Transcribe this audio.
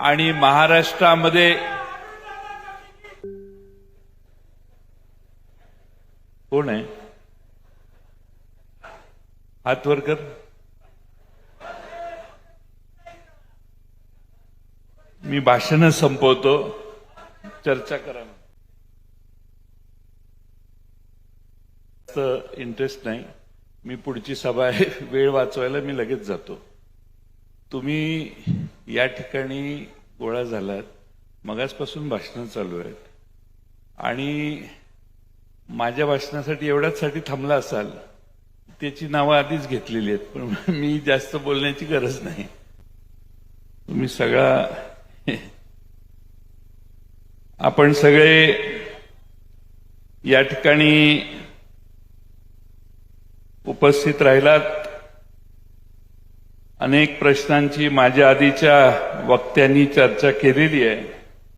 आणि महाराष्ट्रामध्ये कोण आहे? हातवरकर कर. मी भाषण संपवतो. चर्चा करा. इंटरेस्ट नाही. मी पुढची सभा आहे. वेळ वाचवायला मी लगेच जातो. तुम्ही या ठिकाणी गोळा झालात. मगासपासून भाषणं चालू आहेत. आणि माझ्या भाषणासाठी एवढ्याचसाठी थांबला असाल त्याची नावं आधीच घेतलेली आहेत पण मी जास्त बोलण्याची गरज नाही. तुम्ही सगळा आपण सगळे या ठिकाणी उपस्थित राहिलात. अनेक प्रश्नांची माझ्या आधीच्या वक्त्यांनी चर्चा केलेली आहे.